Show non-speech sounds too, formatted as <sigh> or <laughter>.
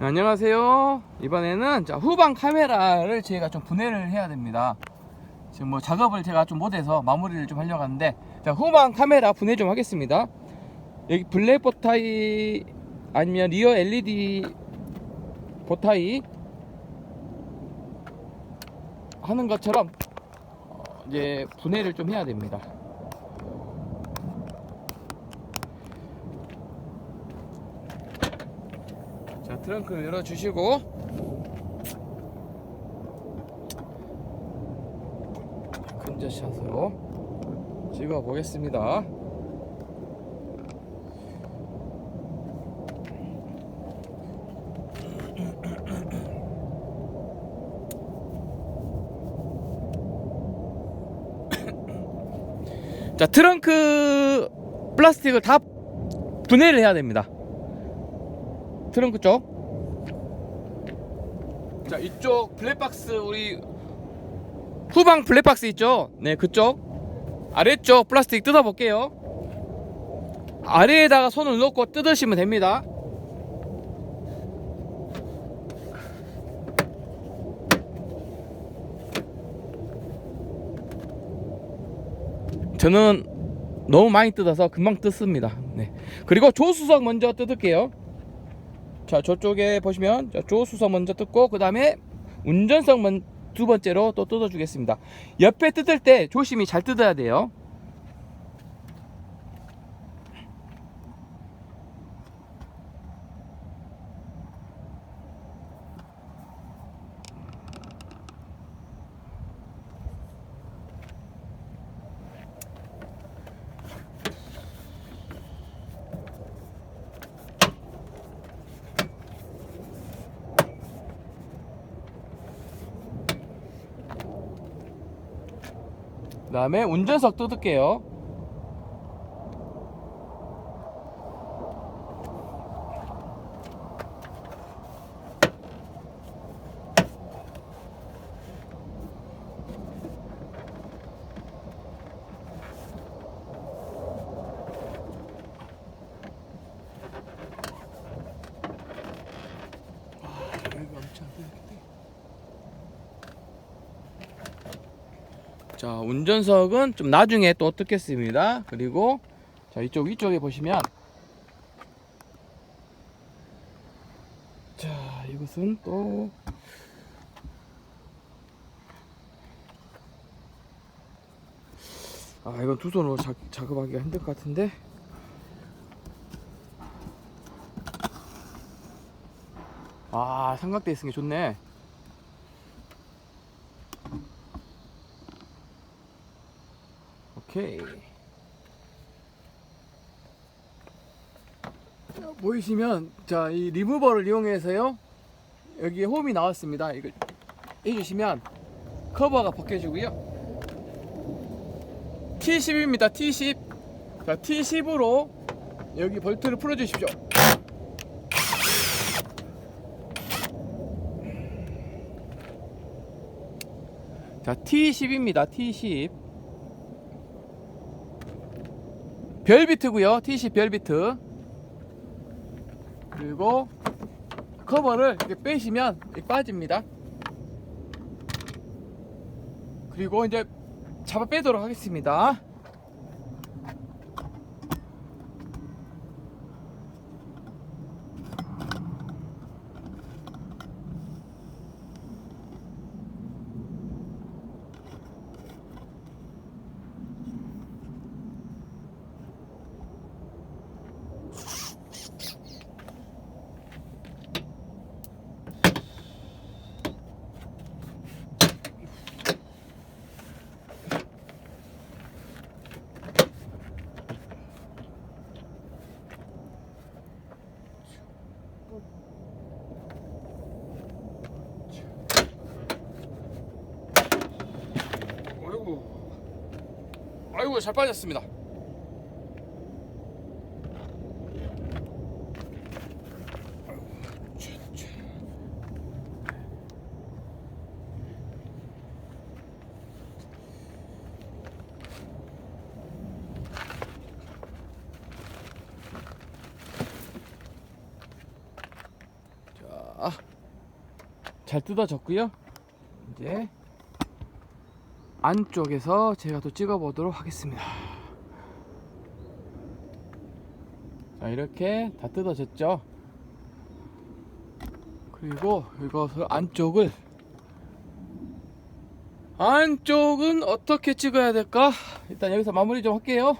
네, 안녕하세요. 이번에는 자, 후방 카메라를 저희가 좀 분해를 해야 됩니다. 지금 뭐 작업을 제가 좀 못해서 마무리를 좀 하려고 하는데 자, 후방 카메라 분해 좀 하겠습니다. 여기 블랙 보타이 아니면 리어 LED 보타이 하는 것처럼 어, 이제 분해를 좀 해야 됩니다. 트렁크를 열어주시고. 근저샷으로 찍어 보겠습니다. <coughs> 자 트렁크 플라스틱을 다 분해를 해야 됩니다. 트렁크 쪽. 자, 이쪽 블랙박스 우리 후방 블랙박스 있죠? 네, 그쪽. 아래쪽 플라스틱 뜯어 볼게요. 아래에다가 손을 놓고 뜯으시면 됩니다. 저는 너무 많이 뜯어서 금방 뜯습니다. 네. 그리고 조수석 먼저 뜯을게요. 자 저쪽에 보시면 자, 조수석 먼저 뜯고 그 다음에 운전석 먼, 두 번째로 또 뜯어 주겠습니다. 옆에 뜯을 때 조심히 잘 뜯어야 돼요 그 다음에 운전석 뜯을게요 아, 여기 엄청 안 되겠다. 자 운전석은 좀 나중에 또 뜯겠습니다 그리고 자 이쪽 위쪽에 보시면 자 이것은 또 아, 이건 두 손으로 작, 작업하기가 힘들 것 같은데. 아, 삼각대 있으니 좋네. 오케이. 자, 보이시면 자 이 리무버를 이용해서요 여기 홈이 나왔습니다. 이거 해주시면 커버가 벗겨지고요. T10입니다. T10. 자 T10으로 여기 볼트를 풀어주십시오. 자 T10입니다. T10. 별비트고요. T10 별비트. 그리고 커버를 이렇게 빼시면 이렇게 빠집니다. 그리고 이제 잡아 빼도록 하겠습니다. 아이고, 잘 빠졌습니다. 잘 뜯어졌고요. 이제 안쪽에서 제가 또 찍어 보도록 하겠습니다. 자, 이렇게 다 뜯어졌죠. 그리고 이것을 안쪽을 안쪽은 어떻게 찍어야 될까? 일단 여기서 마무리 좀 할게요.